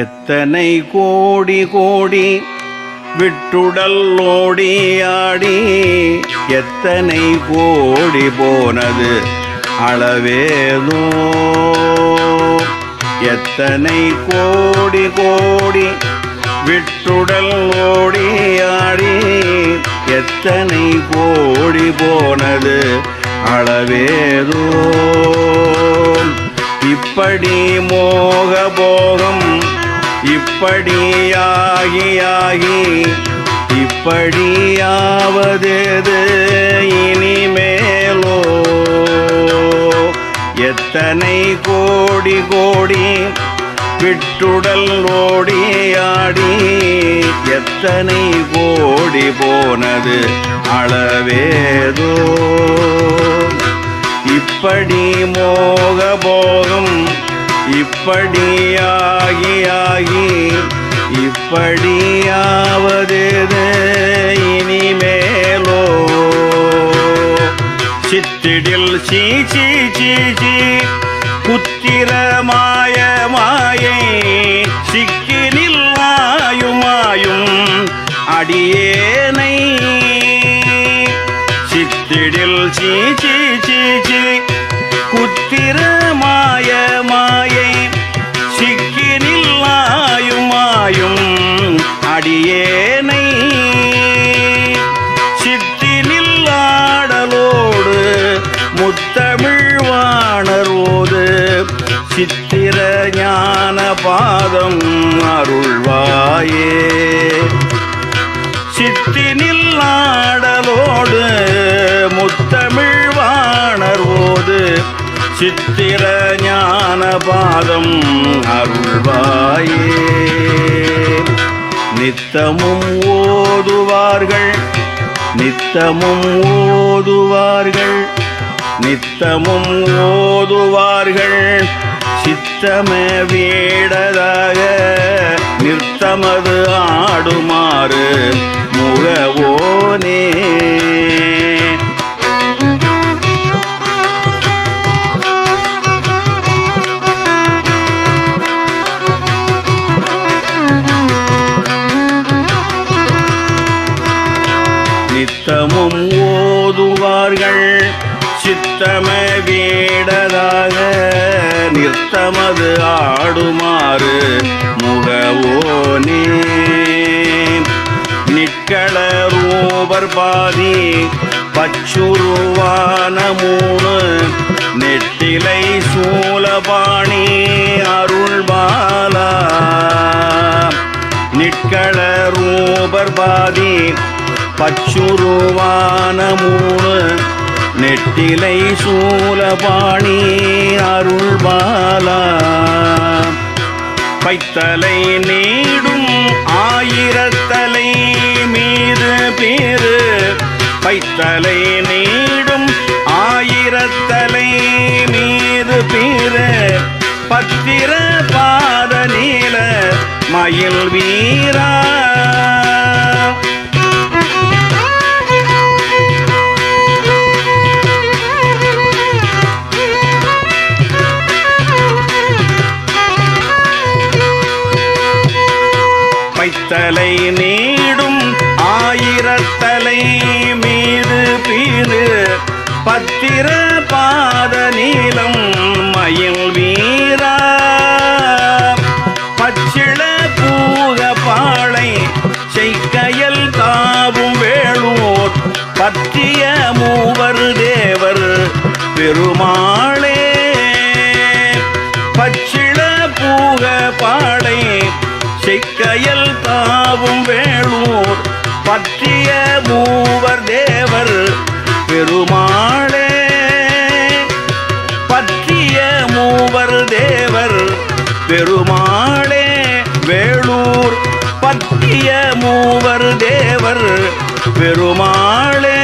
எத்தனை கோடி கோடி விட்டுடல் ஓடி ஆடி எத்தனை கோடி போனது அளவேதோ? எத்தனை கோடி கோடி விட்டுடல் ஓடி ஆடி எத்தனை கோடி போனது அளவேதோ? இப்படி மோக போகம் இப்படியாகியாகி இப்படியாவதேது இனிமேலோ? எத்தனை கோடி கோடி விட்டுடல் ஓடியாடி எத்தனை கோடி போனது அளவேதோ? இப்படி மோகபோ இப்படியாகி ஆகி இப்படியாவது இனிமேலோ? சித்திடில் சீ சீ சீ சீ புத்திர மாய மாயை சிக்கினில் மாயுமாயும் அடியேனை. சித்திடில் சீ சீ சீ சீ அடியேனை. சித்தினில் ஆடலோடு முத்தமிழ் வாணரோது சித்திர ஞான பாதம் அருள்வாயே. சித்தினில் ஆடலோடு முத்தமிழ் வாணர்வோது சித்திர ஞான பாதம் அருள்வாயே. நித்தமும் ஓதுவார்கள் நித்தமும் ஓதுவார்கள் நித்தமும் ஓதுவார்கள் சித்தமே வீடதாக நிறுத்தமது ஆடுமாறு. ஓதுவார்கள் சித்தம வேடராக நிறுத்தமது ஆடுமாறு முகவோனே. நிற்கள ரூபர் பாதி பச்சுருவான மூணு நெட்டிலை சூலபாணி அருள்பாலா. நிற்கள ரூபர் பாதி பச்சுருவான மூணு நெட்டிலை சூலபாணி அருள்பாலா பைத்தலை நீடும் ஆயிரத்தலை மீது பேரு பைத்தலை நீடும் ஆயிரத்தலை மீது பேரு பத்திர பாத நீல மயில் வீரா தலை நீடும் ஆயிரத்தலை மீது பீது பத்திர பாத நீளம் மயில் வீரா. பச்சிள பூக பாளை செய்கையல் தாவும் வேளூர் பற்றிய மூவர் தேவர் பெருமா செய்கையல் தாவும் வேளூர் பற்றிய மூவர் தேவர் பெருமாளே. பற்றிய மூவர் தேவர் பெருமாளே. வேளூர் பற்றிய மூவர் தேவர் பெருமாளே.